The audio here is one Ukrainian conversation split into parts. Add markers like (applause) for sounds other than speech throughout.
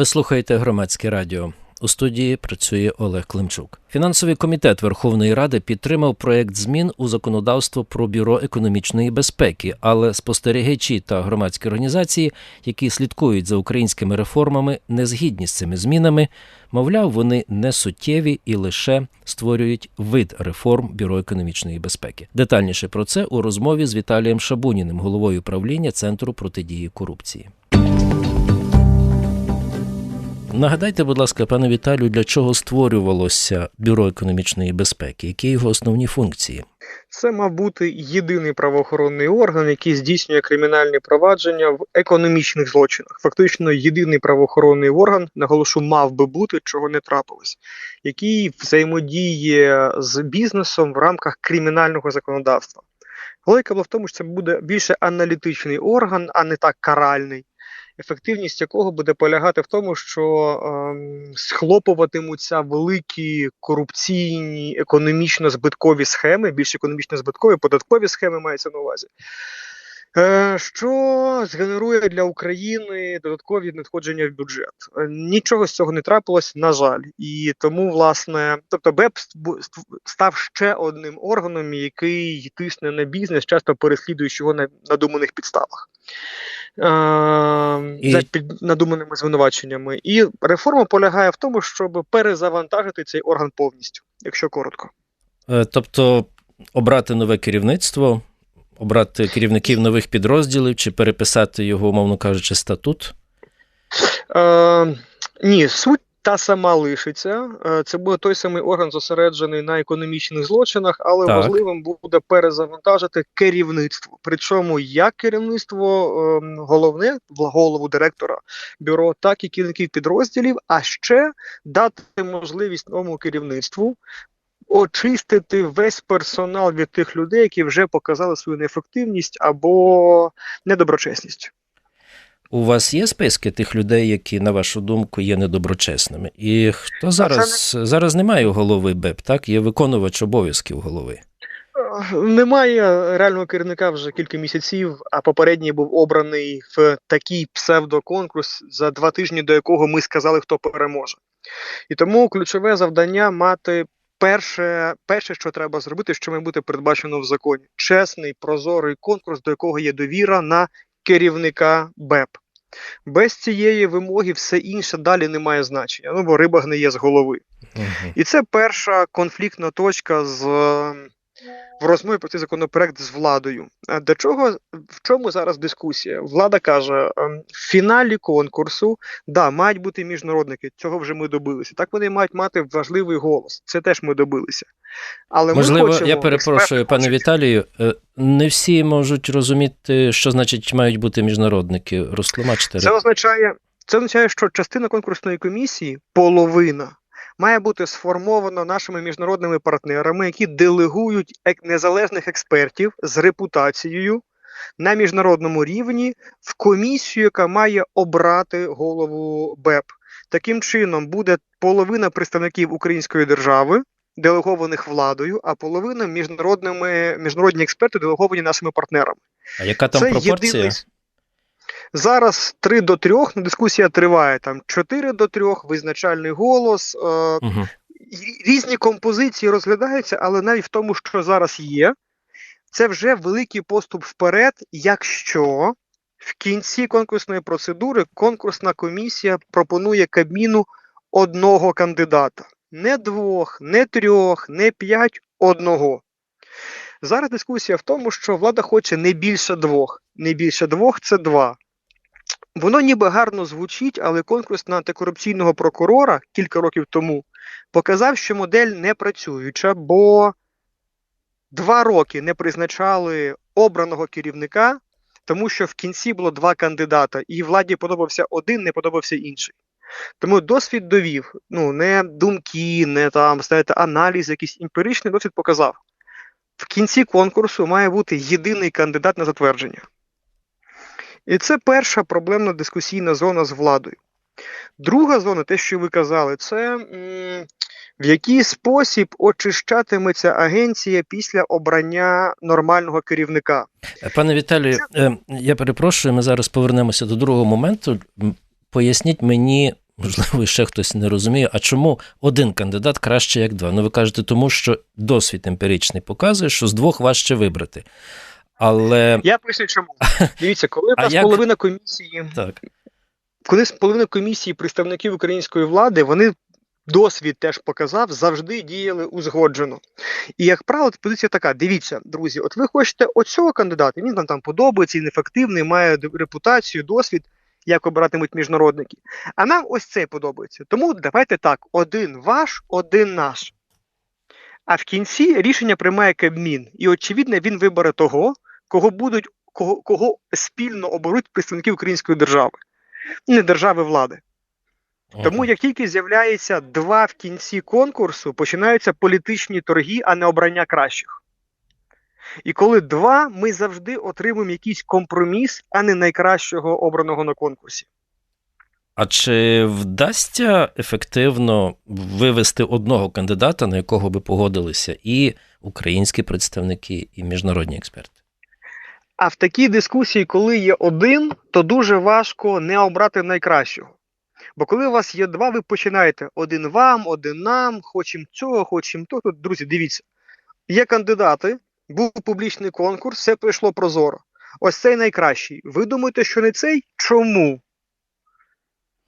Ви слухаєте громадське радіо. У студії працює Олег Климчук. Фінансовий комітет Верховної Ради підтримав проект змін у законодавство про бюро економічної безпеки, але спостерігачі та громадські організації, які слідкують за українськими реформами, не згідні з цими змінами. Мовляв, вони не суттєві і лише створюють вид реформ бюро економічної безпеки. Детальніше про це у розмові з Віталієм Шабуніним, головою правління Центру протидії корупції. Нагадайте, будь ласка, пане Віталію, для чого створювалося бюро економічної безпеки? Які його основні функції? Це мав бути єдиний правоохоронний орган, який здійснює кримінальні провадження в економічних злочинах. Фактично, єдиний правоохоронний орган, наголошу, мав би бути, чого не трапилось, який взаємодіє з бізнесом в рамках кримінального законодавства. Логіка була в тому, що це буде більше аналітичний орган, а не так каральний ефективність якого буде полягати в тому, що ем, схлопуватимуться великі корупційні економічно збиткові схеми, більш економічно збиткові, податкові схеми мається на увазі. Е, що згенерує для України додаткові надходження в бюджет? Е, нічого з цього не трапилось, на жаль, і тому, власне, тобто БЕП став ще одним органом, який тисне на бізнес, часто переслідуючи його на надуманих підставах. Е, і... за під надуманими звинуваченнями. І реформа полягає в тому, щоб перезавантажити цей орган повністю, якщо коротко. Тобто обрати нове керівництво, обрати керівників нових підрозділів чи переписати його, умовно кажучи, статут? Е, Ні, суть та сама лишиться. Е, це буде той самий орган зосереджений на економічних злочинах, але так. важливим буде перезавантажити керівництво. Причому як керівництво ем, головне голову директора бюро, так і керівників підрозділів, а ще дати можливість новому керівництву. Очистити весь персонал від тих людей, які вже показали свою неефективність або недоброчесність. У вас є списки тих людей, які, на вашу думку, є недоброчесними? І хто зараз не... зараз немає голови БЕП, так? Є виконувач обов'язків голови? Е, немає реального керівника вже кілька місяців, а попередній був обраний в такий псевдоконкурс, за два тижні до якого ми сказали, хто переможе. І тому ключове завдання мати перше, перше, що треба зробити, що має бути передбачено в законі: чесний, прозорий конкурс, до якого є довіра на керівника БЕП. Без цієї вимоги все інше далі не має значення. Ну бо риба гниє з голови. І це перша конфліктна точка з в розмові про цей законопроект з владою. До чого в чому зараз дискусія? Влада каже: ем, в фіналі конкурсу да, мають бути міжнародники. Цього вже ми добилися. Так вони мають мати важливий голос. Це теж ми добилися. Але можливо, ми хочемо, я перепрошую, пане хочуть... Віталію. Е, не всі можуть розуміти, що значить мають бути міжнародники. Розтлумачте. Це означає, це означає, що частина конкурсної комісії половина має бути сформовано нашими міжнародними партнерами, які делегують незалежних експертів з репутацією на міжнародному рівні в комісію, яка має обрати голову БЕП. Таким чином буде половина представників української держави. Делегованих владою, а половина міжнародними міжнародні експерти делеговані нашими партнерами. А яка там Це пропорція? Єдиний... Зараз 3 до 3, ну, дискусія триває там 4 до 3, визначальний голос. Е, угу. Різні композиції розглядаються, але навіть в тому, що зараз є, це вже великий поступ вперед, якщо в кінці конкурсної процедури конкурсна комісія пропонує кабіну одного кандидата. Не двох, не трьох, не п'ять, одного. Зараз дискусія в тому, що влада хоче не більше двох. Не більше двох це два. Воно ніби гарно звучить, але конкурс на антикорупційного прокурора кілька років тому показав, що модель не працююча, бо два роки не призначали обраного керівника, тому що в кінці було два кандидата, і владі подобався один, не подобався інший. Тому досвід довів, ну не думки, не там знаєте, аналіз, якийсь емпіричний досвід показав. В кінці конкурсу має бути єдиний кандидат на затвердження. І це перша проблемна дискусійна зона з владою. Друга зона, те, що ви казали, це в який спосіб очищатиметься агенція після обрання нормального керівника. Пане Віталію, е, я перепрошую, ми зараз повернемося до другого моменту. Поясніть мені, можливо, ще хтось не розуміє, а чому один кандидат краще, як два? Ну, ви кажете, тому що досвід емпіричний показує, що з двох важче вибрати. Але я поясню, чому дивіться, коли в нас як... половина комісії, так. коли половина комісії представників української влади, вони досвід теж показав, завжди діяли узгоджено. І, як правило, позиція така: дивіться, друзі, от ви хочете оцього кандидата, він вам там подобається, він ефективний, має репутацію, досвід, як обиратимуть міжнародники. А нам ось це подобається. Тому давайте так: один ваш, один наш. А в кінці рішення приймає Кабмін. І, очевидно, він вибере того, кого будуть, кого, кого спільно оберуть представники української держави, не держави влади. Тому як тільки з'являється два в кінці конкурсу, починаються політичні торги, а не обрання кращих. І коли два, ми завжди отримуємо якийсь компроміс, а не найкращого обраного на конкурсі. А чи вдасться ефективно вивести одного кандидата, на якого би погодилися і українські представники, і міжнародні експерти? А в такій дискусії, коли є один, то дуже важко не обрати найкращого. Бо коли у вас є два, ви починаєте один вам, один нам, хочемо цього, хочемо того. Друзі, дивіться, є кандидати, був публічний конкурс, все пройшло прозоро. Ось цей найкращий. Ви думаєте, що не цей? Чому?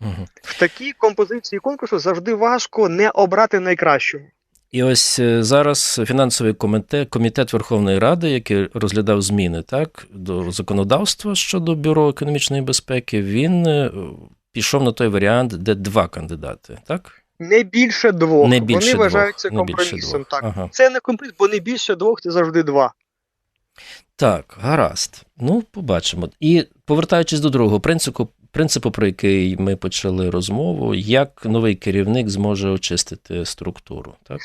Угу. В такій композиції конкурсу завжди важко не обрати найкращого. І ось е, зараз фінансовий комітет комітет Верховної Ради, який розглядав зміни так до законодавства щодо бюро економічної безпеки, він е, пішов на той варіант, де два кандидати, так? Не більше двох. Не більше Вони двох. вважають це компромісом. Так. Ага. Це не компроміс, бо не більше двох це завжди два. Так, гаразд. Ну, побачимо. І повертаючись до другого принципу, принципу, про який ми почали розмову, як новий керівник зможе очистити структуру, так?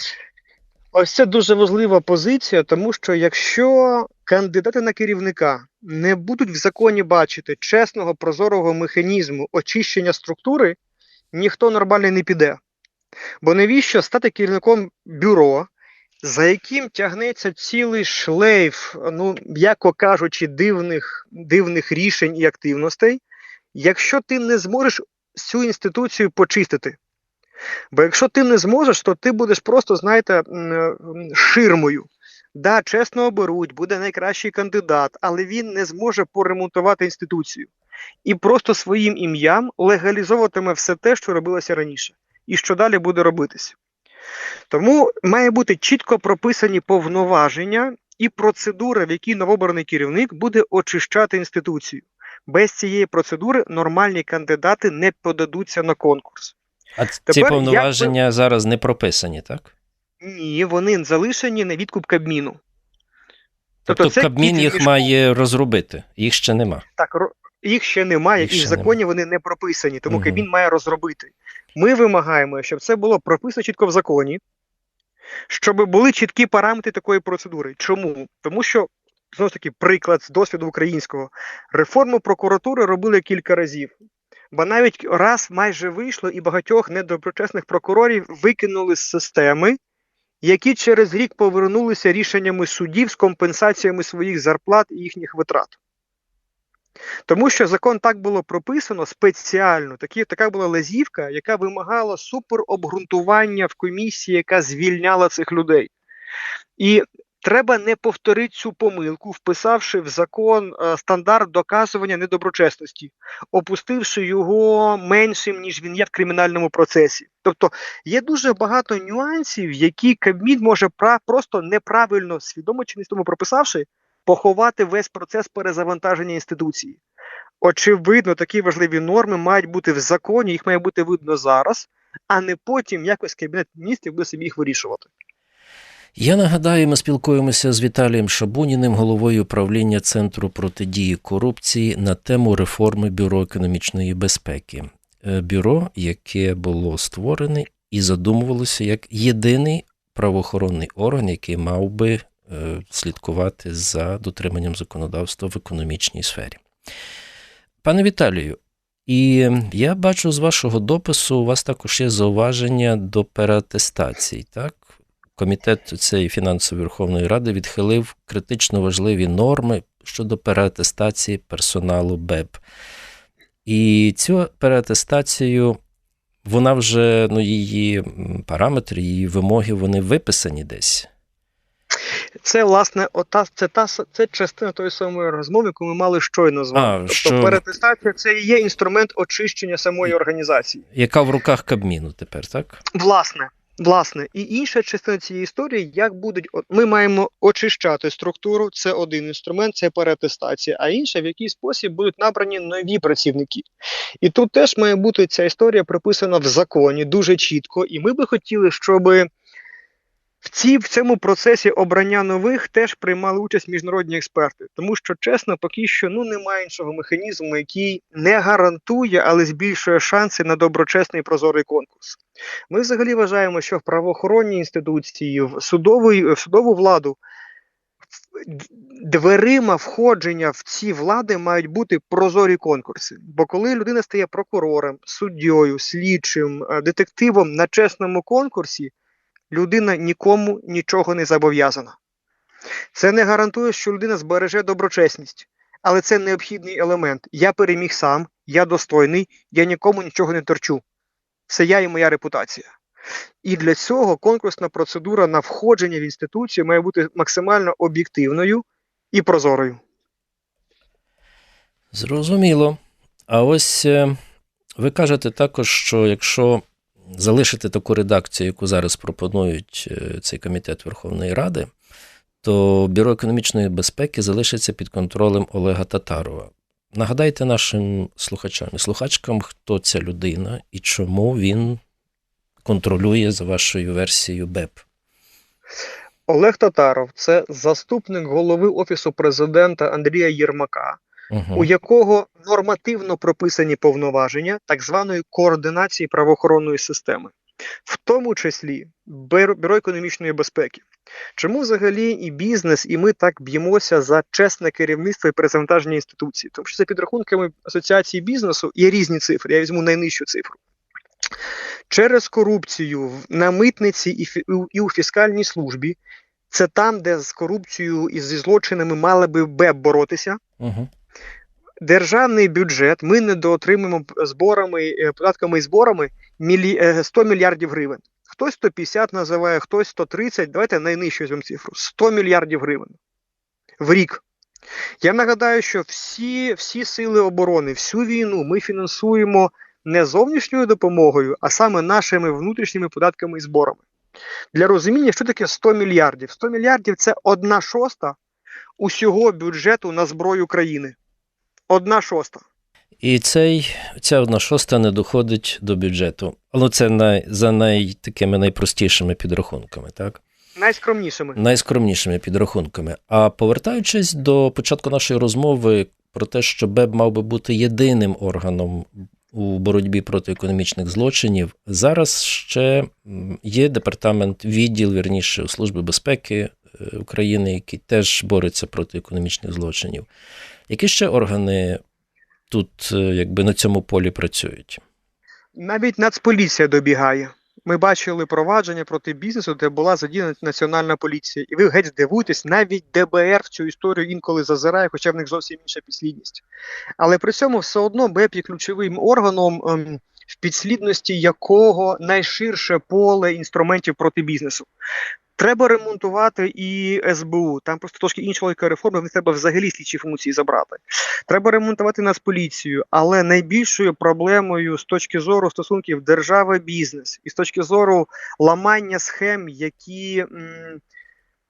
Ось це дуже важлива позиція, тому що якщо кандидати на керівника не будуть в законі бачити чесного прозорого механізму очищення структури, ніхто нормально не піде. Бо навіщо стати керівником бюро, за яким тягнеться цілий шлейф, ну, м'яко кажучи, дивних, дивних рішень і активностей, якщо ти не зможеш цю інституцію почистити? Бо якщо ти не зможеш, то ти будеш просто, знаєте, ширмою. Да, чесно оберуть, буде найкращий кандидат, але він не зможе поремонтувати інституцію і просто своїм ім'ям легалізовуватиме все те, що робилося раніше, і що далі буде робитись. Тому має бути чітко прописані повноваження і процедура, в якій новобраний керівник буде очищати інституцію. Без цієї процедури нормальні кандидати не подадуться на конкурс. А Тепер, ці повноваження як... зараз не прописані, так? Ні, вони залишені на відкуп Кабміну. Тобто, тобто Кабмін їх має розробити, їх ще нема. Так, їх ще немає, їх і в законі нема. вони не прописані, тому угу. Кабмін має розробити. Ми вимагаємо, щоб це було прописано чітко в законі, щоб були чіткі параметри такої процедури. Чому? Тому що, знову ж таки, приклад з досвіду українського реформу прокуратури робили кілька разів. Бо навіть раз майже вийшло, і багатьох недоброчесних прокурорів викинули з системи, які через рік повернулися рішеннями судів з компенсаціями своїх зарплат і їхніх витрат. Тому що закон так було прописано спеціально, такі, така була лазівка, яка вимагала суперобґрунтування в комісії, яка звільняла цих людей. І треба не повторити цю помилку, вписавши в закон е, стандарт доказування недоброчесності, опустивши його меншим, ніж він є в кримінальному процесі. Тобто є дуже багато нюансів, які Кабмін може просто неправильно свідомо чи не тому прописавши поховати весь процес перезавантаження інституції. Очевидно, такі важливі норми мають бути в законі, їх має бути видно зараз, а не потім якось Кабінет міністрів буде собі їх вирішувати. Я нагадаю, ми спілкуємося з Віталієм Шабуніним, головою управління Центру протидії корупції на тему реформи Бюро економічної безпеки. Е, бюро, яке було створене і задумувалося як єдиний правоохоронний орган, який мав би Е, слідкувати за дотриманням законодавства в економічній сфері. Пане Віталію, і я бачу з вашого допису, у вас також є зауваження до переатестацій. так? Комітет цієї фінансової Верховної Ради відхилив критично важливі норми щодо переатестації персоналу БЕП. І цю переатестацію вона вже ну, її параметри, її вимоги вони виписані десь. Це, власне, ота, це та це частина тої самої розмови, яку ми мали щойно з вами. А, тобто що... перетестація це і є інструмент очищення самої організації. Яка в руках Кабміну тепер, так? Власне. Власне, і інша частина цієї історії, як будуть ми маємо очищати структуру. Це один інструмент, це перетестація, а інша в який спосіб будуть набрані нові працівники. І тут теж має бути ця історія прописана в законі дуже чітко. І ми би хотіли, щоб в цій в цьому процесі обрання нових теж приймали участь міжнародні експерти, тому що чесно, поки що ну немає іншого механізму, який не гарантує, але збільшує шанси на доброчесний прозорий конкурс. Ми взагалі вважаємо, що в правоохоронній інституції, в судову, в судову владу дверима входження в ці влади мають бути прозорі конкурси. Бо коли людина стає прокурором, суддєю, слідчим, е, детективом на чесному конкурсі людина нікому нічого не зобов'язана. Це не гарантує, що людина збереже доброчесність, але це необхідний елемент. Я переміг сам, я достойний, я нікому нічого не торчу. Це я і моя репутація. І для цього конкурсна процедура на входження в інституцію має бути максимально об'єктивною і прозорою. Зрозуміло. А ось е, ви кажете також, що якщо залишити таку редакцію, яку зараз пропонують е, цей комітет Верховної Ради, то Бюро економічної безпеки залишиться під контролем Олега Татарова. Нагадайте нашим слухачам і слухачкам, хто ця людина і чому він контролює за вашою версією БЕП. Олег Татаров це заступник голови Офісу президента Андрія Єрмака, угу. у якого нормативно прописані повноваження так званої координації правоохоронної системи, в тому числі Бюро економічної безпеки. Чому взагалі і бізнес, і ми так б'ємося за чесне керівництво і презентажні інституції? Тому що за підрахунками асоціації бізнесу є різні цифри. Я візьму найнижчу цифру. Через корупцію на митниці і у фіскальній службі це там, де з корупцією і зі злочинами мали би БЕП боротися. Угу державний бюджет ми недоотримуємо зборами, е, податками і зборами 100 е, мільярдів гривень. Хтось 150 називає, хтось 130, давайте найнижчу візьмемо цифру 100 мільярдів гривень в рік. Я нагадаю, що всі всі сили оборони, всю війну ми фінансуємо не зовнішньою допомогою, а саме нашими внутрішніми податками і зборами. Для розуміння, що таке 100 мільярдів. 100 мільярдів це одна шоста усього бюджету на зброю країни одна шоста. І цей, ця одна шоста не доходить до бюджету. Але це най, за най, такими найпростішими підрахунками, так? Найскромнішими. Найскромнішими підрахунками. А повертаючись до початку нашої розмови про те, що БЕБ мав би бути єдиним органом у боротьбі проти економічних злочинів, зараз ще є департамент, відділ вірніше у Служби безпеки е, України, який теж бореться проти економічних злочинів. Які ще органи тут е, якби на цьому полі працюють? Навіть Нацполіція добігає. Ми бачили провадження проти бізнесу, де була задіяна національна поліція, і ви геть здивуєтесь, навіть ДБР в цю історію інколи зазирає, хоча в них зовсім інша підслідність. Але при цьому все одно БЕП є ключовим органом, ем, в підслідності якого найширше поле інструментів проти бізнесу. Треба ремонтувати і СБУ. Там просто трошки інша логіка реформи, не треба взагалі слідчі функції забрати. Треба ремонтувати Нацполіцію, але найбільшою проблемою з точки зору стосунків держава-бізнес і з точки зору ламання схем, які м,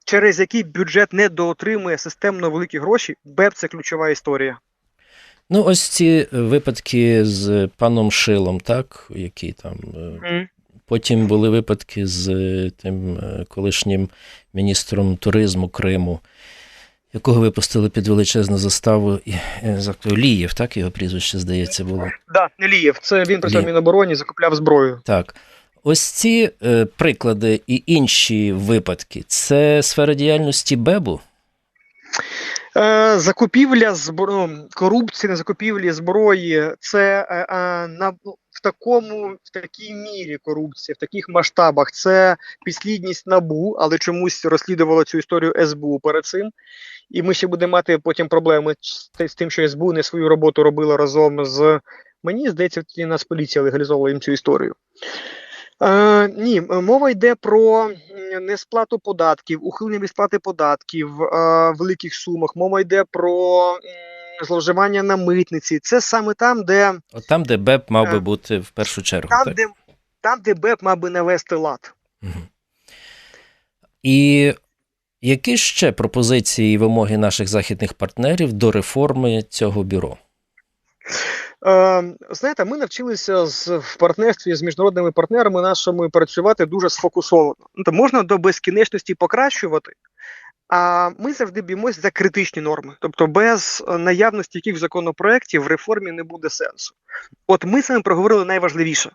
через які бюджет не доотримує системно великі гроші, БЕП це ключова історія. Ну, ось ці випадки з паном Шилом, так, які там. Mm. Потім були випадки з е, тим е, колишнім міністром туризму Криму, якого випустили під величезну заставу е, Лієв, так його прізвище, здається, було. Так, да, Лієв. Це він працював в Мінобороні, закупляв зброю. Так. Ось ці е, приклади і інші випадки це сфера діяльності Бебу. Е, закупівля збро... Ну, корупції на закупівлі зброї це е, е, на ну, в такому в такій мірі корупція, в таких масштабах це підслідність набу, але чомусь розслідувала цю історію СБУ перед цим. І ми ще будемо мати потім проблеми з тим, що СБУ не свою роботу робила разом з мені здається, тоді нас поліція легалізовувала їм цю історію. Е, ні, мова йде про несплату податків, ухилення від сплати податків е, в великих сумах. Мова йде про зловживання на митниці. Це саме там, де От там, де БЕП мав би Е, бути в першу чергу. там, так? де там, де БЕП мав би навести лад. І які ще пропозиції і вимоги наших західних партнерів до реформи цього бюро? Е, знаєте, ми навчилися з в партнерстві з міжнародними партнерами нашими працювати дуже сфокусовано. Ну, то можна до безкінечності покращувати, а ми завжди б'ємось за критичні норми. Тобто, без е, наявності яких законопроєктів в реформі не буде сенсу. От ми вами проговорили найважливіше.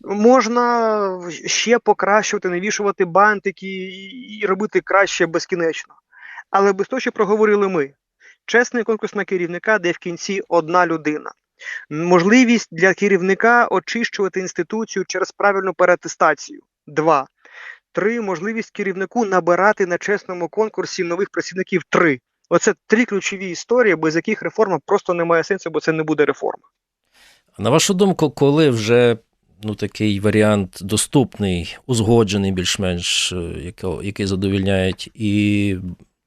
Можна ще покращувати, навішувати бантики і робити краще безкінечно. Але без того, що проговорили ми. Чесний конкурс на керівника, де в кінці одна людина. Можливість для керівника очищувати інституцію через правильну переатестацію. Два. Три. Можливість керівнику набирати на чесному конкурсі нових працівників. Три. Оце три ключові історії, без яких реформа просто не має сенсу, бо це не буде реформа. На вашу думку, коли вже ну, такий варіант доступний, узгоджений більш-менш, е, який, який задовільняють і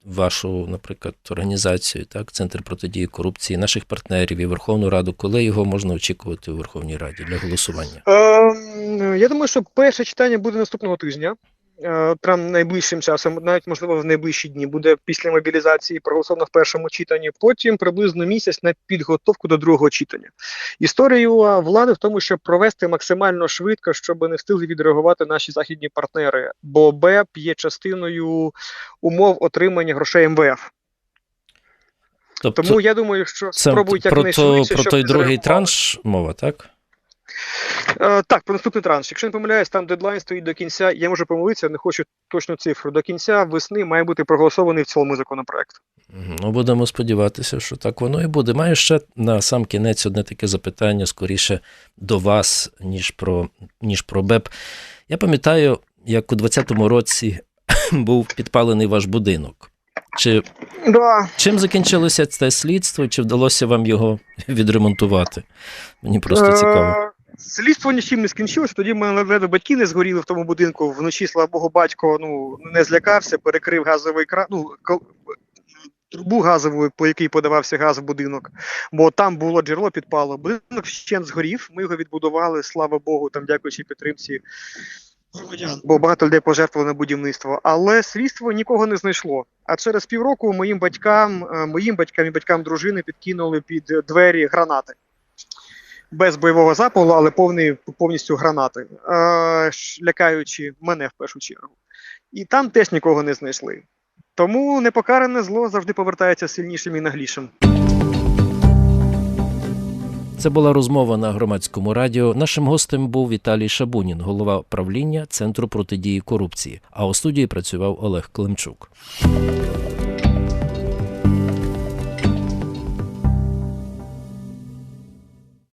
вашу, наприклад, організацію, так, Центр протидії корупції, наших партнерів і Верховну Раду, коли його можна очікувати у Верховній Раді для голосування? Е, я думаю, що перше читання буде наступного тижня. Е, Там найближчим часом, навіть можливо в найближчі дні, буде після мобілізації проголосовано в першому читанні. Потім приблизно місяць на підготовку до другого читання. Історію влади в тому, щоб провести максимально швидко, щоб не встигли відреагувати наші західні партнери. Бо БЕП є частиною умов отримання грошей МВФ. Тобто, Тому я думаю, що спробують про, то, про той другий транш мова, так? Е, так, про наступний транш. Якщо не помиляюсь, там дедлайн стоїть до кінця. Я можу помилитися, не хочу точну цифру. До кінця весни має бути проголосований в цілому законопроект. Ну, будемо сподіватися, що так воно і буде. Маю ще на сам кінець одне таке запитання скоріше до вас, ніж про, ніж про БЕП. Я пам'ятаю, як у 20-му році (coughs) був підпалений ваш будинок. Чи Да. чим закінчилося це слідство, чи вдалося вам його відремонтувати? Мені просто цікаво. Слідство нічим не скінчилося. Тоді мене ледве батьки не згоріли в тому будинку. Вночі, слава Богу, батько ну не злякався, перекрив газовий кран. Ну, трубу газову, по якій подавався газ в будинок, бо там було джерело підпало. Будинок вщент згорів. Ми його відбудували, слава Богу, там дякуючи підтримці громадян, бо багато людей пожертвували на будівництво. Але слідство нікого не знайшло. А через півроку моїм батькам, е, моїм батькам і батькам дружини підкинули під двері гранати. Без бойового запалу, але повний, повністю гранати, е, лякаючи мене в першу чергу. І там теж нікого не знайшли. Тому непокаране зло завжди повертається сильнішим і наглішим. Це була розмова на громадському радіо. Нашим гостем був Віталій Шабунін, голова правління Центру протидії корупції. А у студії працював Олег Климчук.